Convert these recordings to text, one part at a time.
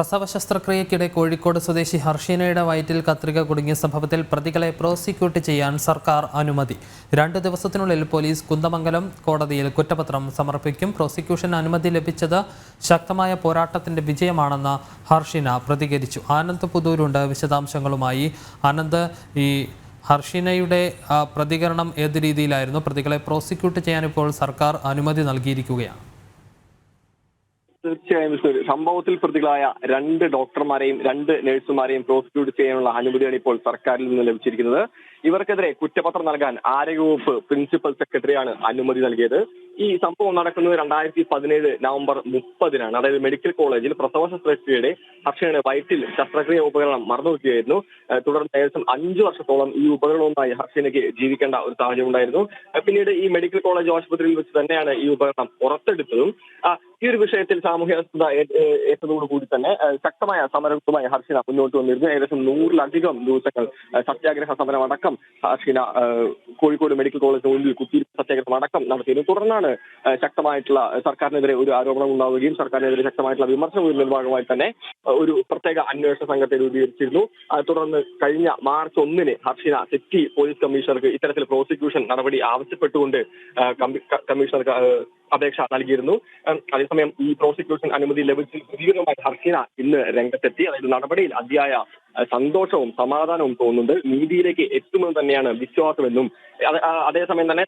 പ്രസവ ശസ്ത്രക്രിയയ്ക്കിടെ കോഴിക്കോട് സ്വദേശി ഹർഷീനയുടെ വയറ്റിൽ കത്രിക കുടുങ്ങിയ സംഭവത്തിൽ പ്രതികളെ പ്രോസിക്യൂട്ട് ചെയ്യാൻ സർക്കാർ അനുമതി. രണ്ട് ദിവസത്തിനുള്ളിൽ പോലീസ് കുന്ദമംഗലം കോടതിയിൽ കുറ്റപത്രം സമർപ്പിക്കും. പ്രോസിക്യൂഷൻ അനുമതി ലഭിച്ചത് ശക്തമായ പോരാട്ടത്തിന്റെ വിജയമാണെന്ന് ഹർഷീന പ്രതികരിച്ചു. ആനന്ദ് പുതൂരുണ്ട്. വിശദാംശങ്ങളുമായി ആനന്ദ് ഈ ഹർഷിനയുടെ പ്രതികരണം ഏത് രീതിയിലായിരുന്നു? പ്രതികളെ പ്രോസിക്യൂട്ട് ചെയ്യാൻ ഇപ്പോൾ സർക്കാർ അനുമതി നൽകിയിരിക്കുകയാണ്. തീർച്ചയായും. സംഭവത്തിൽ പ്രതികളായ രണ്ട് ഡോക്ടർമാരെയും രണ്ട് നഴ്സുമാരെയും പ്രോസിക്യൂട്ട് ചെയ്യാനുള്ള അനുമതിയാണ് ഇപ്പോൾ സർക്കാരിൽ നിന്ന് ലഭിച്ചിരിക്കുന്നത് ഇവർക്കെതിരെ കുറ്റപത്രം നൽകാൻ ആരോഗ്യവകുപ്പ് പ്രിൻസിപ്പൽ സെക്രട്ടറിയാണ് അനുമതി നൽകിയത്. ഈ സംഭവം നടക്കുന്നത് രണ്ടായിരത്തി പതിനേഴ് നവംബർ മുപ്പതിനാണ്. അതായത് മെഡിക്കൽ കോളേജിൽ പ്രസവ ശസ്ത്രക്രിയയുടെ ഹർഷയുടെ വയറ്റിൽ ശസ്ത്രക്രിയ ഉപകരണം മറന്നു വയ്ക്കുകയായിരുന്നു തുടർന്ന് ഏകദേശം അഞ്ചു വർഷത്തോളം ഈ ഉപകരണവുമായി ഹർഷനയ്ക്ക് ജീവിക്കേണ്ട ഒരു സാഹചര്യം ഉണ്ടായിരുന്നു പിന്നീട് ഈ മെഡിക്കൽ കോളേജ് ആശുപത്രിയിൽ വെച്ച് തന്നെയാണ് ഈ ഉപകരണം പുറത്തെടുത്തതും. ഈ ഒരു വിഷയത്തിൽ സാമൂഹ്യ വസ്തുത ഏറ്റതോടുകൂടി തന്നെ ശക്തമായ സമരവുമായി ഹർഷന മുന്നോട്ട് വന്നിരുന്നു. ഏകദേശം നൂറിലധികം ദിവസങ്ങൾ സത്യാഗ്രഹ സമരം അടക്കം ഹർഷിന ഏഹ് കോഴിക്കോട് മെഡിക്കൽ കോളേജിന് മുന്നിൽ കുത്തിയിരുപ്പ് സത്യാഗ്രഹം അടക്കം നടത്തിയതിനെ തുടർന്നാണ് ശക്തമായിട്ടുള്ള സർക്കാരിനെതിരെ ഒരു ആരോപണം ഉണ്ടാവുകയും സർക്കാരിനെതിരെ ശക്തമായിട്ടുള്ള വിമർശനം ഉയരുന്നതിന്റെ ഭാഗമായി തന്നെ ഒരു പ്രത്യേക അന്വേഷണ സംഘത്തെ രൂപീകരിച്ചിരുന്നു. തുടർന്ന് കഴിഞ്ഞ മാർച്ച് ഒന്നിന് ഹർഷിന സിറ്റി പോലീസ് കമ്മീഷണർക്ക് ഇത്തരത്തിൽ പ്രോസിക്യൂഷൻ നടപടി ആവശ്യപ്പെട്ടുകൊണ്ട് കമ്മീഷണർക്ക് അപേക്ഷ നൽകിയിരുന്നു. അതേസമയം ഈ പ്രോസിക്യൂഷൻ അനുമതി ലഭിച്ച് പ്രതികരണമായി ഹർഷിന ഇന്ന് രംഗത്തെത്തി. അതായത് നടപടിയിൽ അതിയായ സന്തോഷവും സമാധാനവും തോന്നുന്നുണ്ട്. നീതിയിലേക്ക് എത്തുമെന്ന് തന്നെയാണ് വിശ്വാസമെന്നും അതേസമയം തന്നെ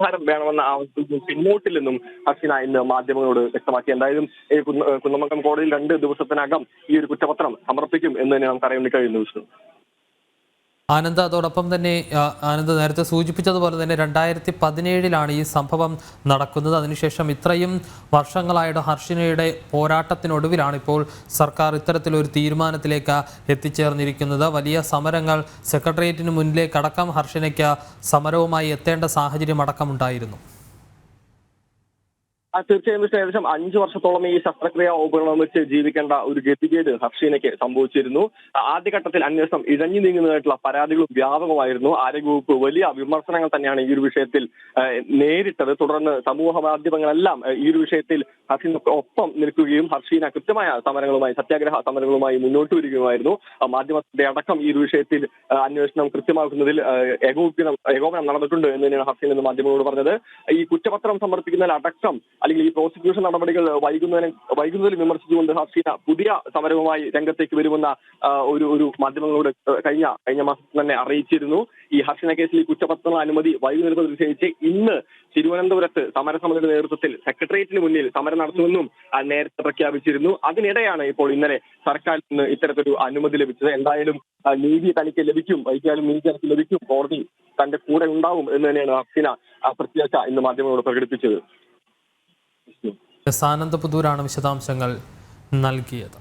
പരിഹാരം വേണമെന്ന നിന്ന് പിന്നോട്ടില്ലെന്നും ഹർഷിന ഇന്ന് മാധ്യമങ്ങളോട് വ്യക്തമാക്കി. എന്തായാലും ഈ കുന്ന- കുന്നമംഗലം കോടതിയിൽ രണ്ട് ദിവസത്തിനകം ഈ ഒരു കുറ്റപത്രം സമർപ്പിക്കും എന്ന് തന്നെ നമുക്ക് അറിയാൻ കഴിയുന്ന കഴിയുന്നു വിഷ്ണു. ആനന്ദ് അതോടൊപ്പം തന്നെ ആനന്ദ നേരത്തെ സൂചിപ്പിച്ചതുപോലെ തന്നെ രണ്ടായിരത്തി പതിനേഴിലാണ് ഈ സംഭവം നടക്കുന്നത്. അതിനുശേഷം ഇത്രയും വർഷങ്ങളായിട്ട് ഹർഷിനയുടെ പോരാട്ടത്തിനൊടുവിലാണ് ഇപ്പോൾ സർക്കാർ ഇത്തരത്തിലൊരു തീരുമാനത്തിലേക്ക് എത്തിച്ചേർന്നിരിക്കുന്നത്. വലിയ സമരങ്ങൾ സെക്രട്ടേറിയറ്റിന് മുന്നിലേക്ക് അടക്കം ഹർഷിനയ്ക്ക് സമരവുമായി എത്തേണ്ട സാഹചര്യം അടക്കമുണ്ടായിരുന്നു. തീർച്ചയായും മിസ്റ്റർ ഏകദേശം അഞ്ചു വർഷത്തോളം ഈ ശസ്ത്രക്രിയ ഉപകരണം വെച്ച് ജീവിക്കേണ്ട ഒരു ഗതികേട് ഹർഷീനയ്ക്ക് സംഭവിച്ചിരുന്നു. ആദ്യഘട്ടത്തിൽ അന്വേഷണം ഇഴഞ്ഞു നീങ്ങുന്നതായിട്ടുള്ള പരാതികളും വ്യാപകമായിരുന്നു. ആരോഗ്യവകുപ്പ് വലിയ വിമർശനങ്ങൾ തന്നെയാണ് ഈ ഒരു വിഷയത്തിൽ നേരിട്ടത്. തുടർന്ന് സമൂഹ മാധ്യമങ്ങളെല്ലാം ഈ ഒരു വിഷയത്തിൽ ഹർഷീന ഒപ്പം നിൽക്കുകയും ഹർഷീന കൃത്യമായ സമരങ്ങളുമായി സത്യാഗ്രഹ സമരങ്ങളുമായി മുന്നോട്ട് വരികയുമായിരുന്നു. മാധ്യമത്തിന്റെ അടക്കം ഈ ഒരു വിഷയത്തിൽ അന്വേഷണം കൃത്യമാക്കുന്നതിൽ ഏകോപിക്കണം ഏകോപനം നടന്നിട്ടുണ്ട് എന്ന് തന്നെയാണ് ഹർഷീൻ എന്ന് മാധ്യമങ്ങളോട് പറഞ്ഞത്. ഈ കുറ്റപത്രം സമർപ്പിക്കുന്നതിൽ അടക്കം അല്ലെങ്കിൽ ഈ പ്രോസിക്യൂഷൻ നടപടികൾ വൈകുന്നതിന് വൈകുന്നതിൽ വിമർശിച്ചുകൊണ്ട് ഹർഷീന പുതിയ സമരവുമായി രംഗത്തേക്ക് വരുമെന്ന ഒരു ഒരു മാധ്യമങ്ങളോട് കഴിഞ്ഞ കഴിഞ്ഞ മാസം തന്നെ അറിയിച്ചിരുന്നു. ഈ ഹസീന കേസിൽ ഈ കുറ്റപത്രങ്ങൾ അനുമതി വൈകുന്നേരത്ത് പ്രതിഷേധിച്ച് ഇന്ന് തിരുവനന്തപുരത്ത് സമരസമിതിയുടെ നേതൃത്വത്തിൽ സെക്രട്ടേറിയറ്റിന് മുന്നിൽ സമരം നടത്തുമെന്നും നേരത്തെ പ്രഖ്യാപിച്ചിരുന്നു. അതിനിടെയാണ് ഇപ്പോൾ ഇന്നലെ സർക്കാരിൽ നിന്ന് ഇത്തരത്തിലൊരു അനുമതി ലഭിച്ചത്. എന്തായാലും നീതി തനിക്ക് ലഭിക്കും. വൈകിയാലും നീതി തനിക്ക് ലഭിക്കും. കോടതി തന്റെ കൂടെ ഉണ്ടാവും എന്ന് തന്നെയാണ് ഹസീന പ്രത്യാശ ഇന്ന് മാധ്യമങ്ങളോട് പ്രകടിപ്പിച്ചത്. എസ് പുതൂരാണ് വിശദാംശങ്ങൾ നൽകിയത്.